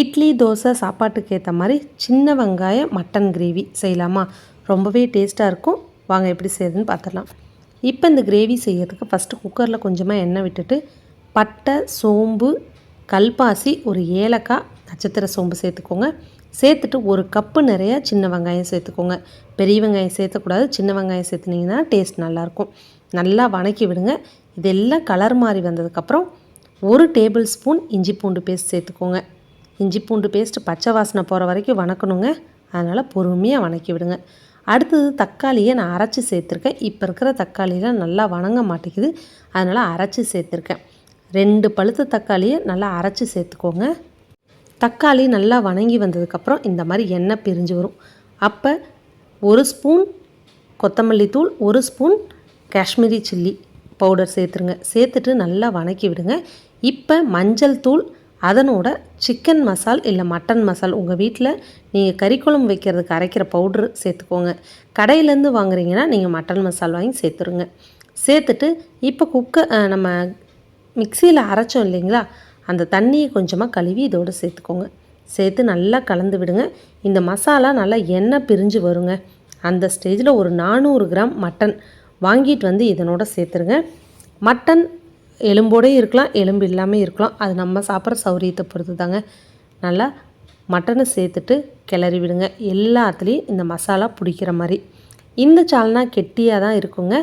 இட்லி தோசை சாப்பாட்டுக்கு ஏற்ற மாதிரி சின்ன வெங்காயம் மட்டன் கிரேவி செய்யலாமா? ரொம்பவே டேஸ்ட்டாக இருக்கும். வாங்க எப்படி செய்யுதுன்னு பார்த்துடலாம் இப்போ இந்த கிரேவி செய்கிறதுக்கு ஃபஸ்ட்டு குக்கரில் கொஞ்சமாக எண்ணெய் விட்டுட்டு பட்டை சோம்பு கல்பாசி ஒரு ஏலக்காய் நட்சத்திர சோம்பு சேர்த்துக்கோங்க. சேர்த்துட்டு ஒரு கப்பு நிறையா சின்ன வெங்காயம் சேர்த்துக்கோங்க. பெரிய வெங்காயம் சேர்த்தக்கூடாது. சின்ன வெங்காயம் சேர்த்துனீங்கன்னா டேஸ்ட் நல்லாயிருக்கும் நல்லா வணக்கி விடுங்க. இதெல்லாம் கலர் மாறி வந்ததுக்கப்புறம் ஒரு டேபிள் ஸ்பூன் இஞ்சி பூண்டு பேஸ்ட் சேர்த்துக்கோங்க. இஞ்சி பூண்டு பேஸ்ட் பச்சை வாசனை போகிற வரைக்கும் வணக்கணுங்க. அதனால் பொறுமையாக வணக்கி விடுங்க. அடுத்தது தக்காளியை நான் அரைச்சி சேர்த்துருக்கேன். இப்போ இருக்கிற தக்காளியெலாம் நல்லா வணங்க மாட்டேங்குது. அதனால் அரைச்சி சேர்த்துருக்கேன். ரெண்டு பழுத்த தக்காளியை நல்லா அரைச்சி சேர்த்துக்கோங்க. தக்காளி நல்லா வணங்கி வந்ததுக்கப்புறம் இந்த மாதிரி எண்ணெய் பிரிஞ்சு வரும். அப்போ ஒரு ஸ்பூன் கொத்தமல்லி தூள் ஒரு ஸ்பூன் காஷ்மீரி சில்லி பவுடர் சேர்த்துருங்க. சேர்த்துட்டு நல்லா வணக்கி விடுங்க. இப்போ மஞ்சள் தூள் அதனோட சிக்கன் மசால் இல்லை மட்டன் மசால் உங்கள் வீட்டில் நீங்கள் கறி குழம்பு வைக்கிறதுக்கு அரைக்கிற பவுட்ரு சேர்த்துக்கோங்க. கடையிலேருந்து வாங்குறீங்கன்னா நீங்கள் மட்டன் மசால் வாங்கி சேர்த்துருங்க. சேர்த்துட்டு இப்போ குக்கர் நம்ம மிக்சியில் அரைச்சோம் இல்லைங்களா? அந்த தண்ணியை கொஞ்சமாக கழுவி இதோடு சேர்த்துக்கோங்க. சேர்த்து நல்லா கலந்து விடுங்க. இந்த மசாலா நல்லா எண்ணெய் பிரிஞ்சு வருங்க. அந்த ஸ்டேஜில் ஒரு நானூறு கிராம் மட்டன் வாங்கிட்டு வந்து இதனோட சேர்த்துருங்க. மட்டன் எலும்போடே இருக்கலாம் எலும்பு இல்லாமல் இருக்கலாம். அது நம்ம சாப்பிட்ற சௌரியத்தை பொறுத்து தாங்க நல்லா மட்டனை சேர்த்துட்டு கிளறி விடுங்க. எல்லாத்துலேயும் இந்த மசாலா பிடிக்கிற மாதிரி. இந்த சால்னா கெட்டியாக தான் இருக்குங்க.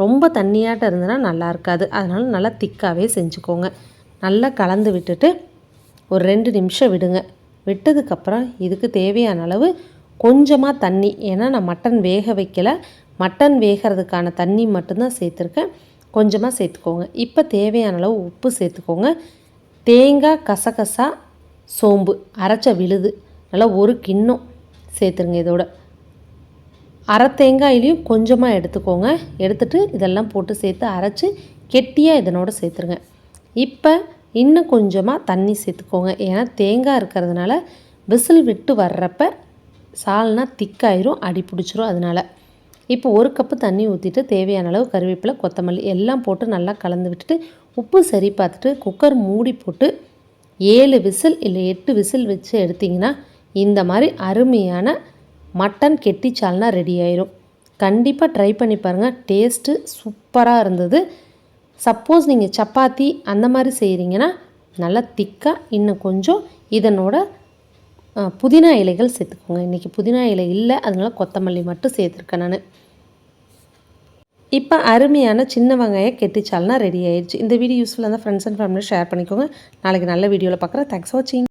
ரொம்ப தண்ணியாட்ட இருந்ததுன்னா நல்லா இருக்காது. அதனால் நல்லா திக்காகவே செஞ்சுக்கோங்க. நல்லா கலந்து விட்டுட்டு ஒரு ரெண்டு நிமிஷம் விடுங்க. விட்டதுக்கப்புறம் இதுக்கு தேவையான அளவு கொஞ்சமாக தண்ணி. ஏன்னா நான் மட்டன் வேக வைக்கலை. மட்டன் வேகிறதுக்கான தண்ணி மட்டும்தான் சேர்த்துருக்கேன். கொஞ்சமாக சேர்த்துக்கோங்க. இப்போ தேவையான அளவு உப்பு சேர்த்துக்கோங்க. தேங்காய் கசகசா சோம்பு அரைச்ச விழுது நல்லா ஒரு கிண்ணம் சேர்த்துருங்க இதோட. அரை தேங்காயிலையும் கொஞ்சமாக எடுத்துக்கோங்க. எடுத்துட்டு இதெல்லாம் போட்டு சேர்த்து அரைச்சி கெட்டியாக இதனோட சேர்த்துருங்க. இப்போ இன்னும் கொஞ்சமாக தண்ணி சேர்த்துக்கோங்க. ஏன்னா தேங்காய் இருக்கிறதுனால விசில் விட்டு வர்றப்ப சால்னா திக்காயிரும் அடி பிடிச்சிரும் அதனால். இப்போ ஒரு கப்பு தண்ணி ஊற்றிட்டு தேவையான அளவு கருவேப்பிலை கொத்தமல்லி எல்லாம் போட்டு நல்லா கலந்து விட்டுட்டு உப்பு சரி பார்த்துட்டு குக்கர் மூடி போட்டு ஏழு விசில் இல்லை எட்டு விசில் வச்சு எடுத்திங்கன்னா இந்த மாதிரி அருமையான மட்டன் கெட்டிச்சால்னா ரெடி ஆயிரும். கண்டிப்பாக ட்ரை பண்ணி பாருங்கள் டேஸ்ட்டு சூப்பராக இருந்தது. சப்போஸ் நீங்கள் சப்பாத்தி அந்த மாதிரி செய்கிறீங்கன்னா நல்லா திக்காக இன்னும் கொஞ்சம் இதனோட புதினா இலைகள் சேர்த்துக்கோங்க. இன்றைக்கி புதினா இலை இல்லை அதனால் கொத்தமல்லி மட்டும் சேர்த்துருக்கேன் நான். இப்போ அருமையான சின்ன வெங்காயம் கெட்டிச்சால்னா ரெடி ஆயிடுச்சு. இந்த வீடியோ யூஸ்ஃபுல்லாக இருந்தால் ஃப்ரெண்ட்ஸ் அண்ட் ஃபேமிலி ஷேர் பண்ணிக்கோங்க. நாளைக்கு நல்ல வீடியோவில் பார்க்குறேன் தேங்க்ஸ் ஃபார் வாட்சிங்